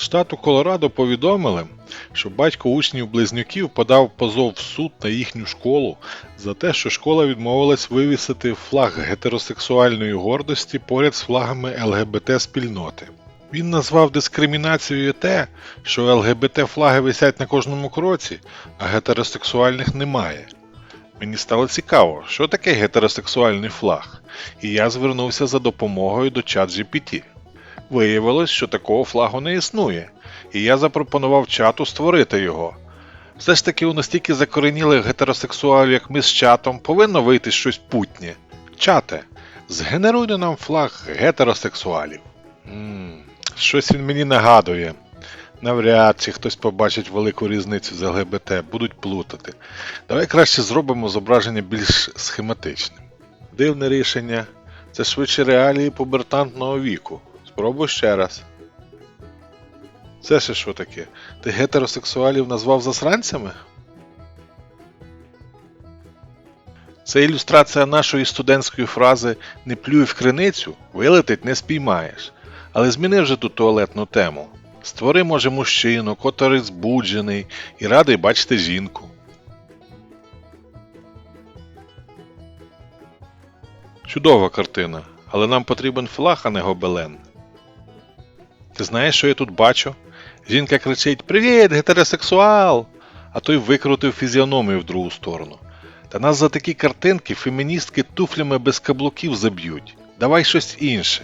Штату Колорадо повідомили, що батько учнів-близнюків подав позов в суд на їхню школу за те, що школа відмовилась вивісити флаг гетеросексуальної гордості поряд з флагами ЛГБТ-спільноти. Він назвав дискримінацією те, що ЛГБТ-флаги висять на кожному кроці, а гетеросексуальних немає. Мені стало цікаво, що таке гетеросексуальний флаг, і я звернувся за допомогою до ChatGPT. Виявилось, що такого флагу не існує, і я запропонував чату створити його. Все ж таки у настільки закоренілих гетеросексуалів, як ми з чатом, повинно вийти щось путнє. Чате, згенеруйте нам флаг гетеросексуалів. Ммм, щось він мені нагадує. Навряд чи хтось побачить велику різницю з ЛГБТ, будуть плутати. Давай краще зробимо зображення більш схематичним. Дивне рішення. Це швидше реалії пубертантного віку. Спробуй ще раз. Це ще що таке? Ти гетеросексуалів назвав засранцями? Це ілюстрація нашої студентської фрази Не плюй в криницю, вилетить не спіймаєш. Але зміни вже ту туалетну тему. Створи, може, мужчину, котрий збуджений і радий бачити жінку. Чудова картина, але нам потрібен флаг, а не гобелен. Ти знаєш, що я тут бачу? Жінка кричить Привіт, гетеросексуал! А той викрутив фізіономію в другу сторону. Та нас за такі картинки феміністки туфлями без каблуків заб'ють. Давай щось інше.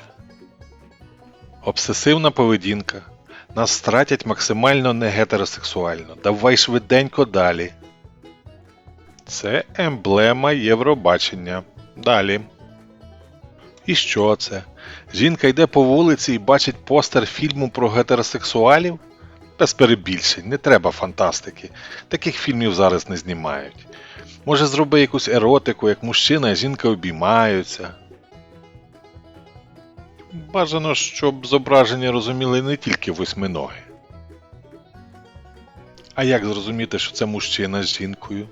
Обсесивна поведінка. Нас стратять максимально не гетеросексуально. Давай швиденько далі. Це емблема Євробачення. Далі. І що це? Жінка йде по вулиці і бачить постер фільму про гетеросексуалів? Без перебільшень, не треба фантастики. Таких фільмів зараз не знімають. Може, зроби якусь еротику, як мужчина і жінка обіймаються. Бажано, щоб зображення розуміли не тільки восьминоги. А як зрозуміти, що це мужчина з жінкою?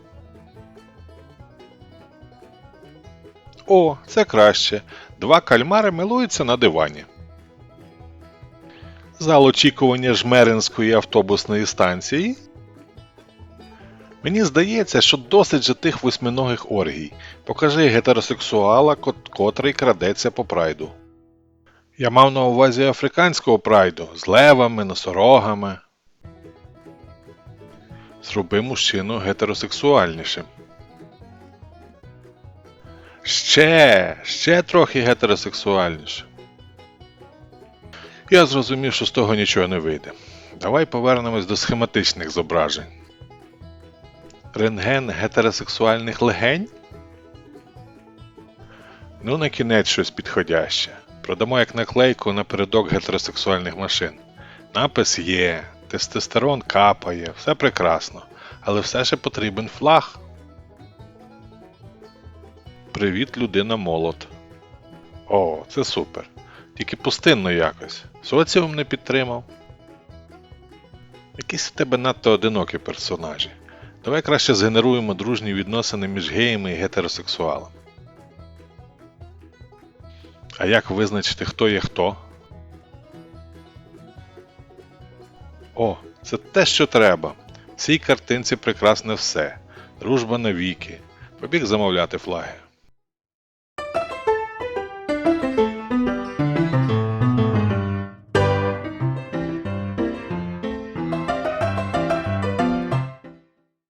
О, це краще. Два кальмари милуються на дивані. Зал очікування Жмеринської автобусної станції. Мені здається, що досить же тих восьминогих оргій. Покажи гетеросексуала, котрий крадеться по прайду. Я мав на увазі африканського прайду з левами, носорогами. Зроби мужчину гетеросексуальнішим. Ще, ще трохи гетеросексуальніше. Я зрозумів, що з того нічого не вийде. Давай повернемось до схематичних зображень. Рентген гетеросексуальних легень? Ну, на кінець щось підходяще. Продамо як наклейку напередок гетеросексуальних машин. Напис є, тестостерон капає, все прекрасно. Але все ще потрібен флаг. Привіт, людина молот. О, це супер. Тільки пустинно якось. Соціум не підтримав. Якісь в тебе надто одинокі персонажі. Давай краще згенеруємо дружні відносини між геями і гетеросексуалами. А як визначити, хто є хто? О, це те, що треба. В цій картинці прекрасне все. Дружба навіки. Побіг замовляти флаги.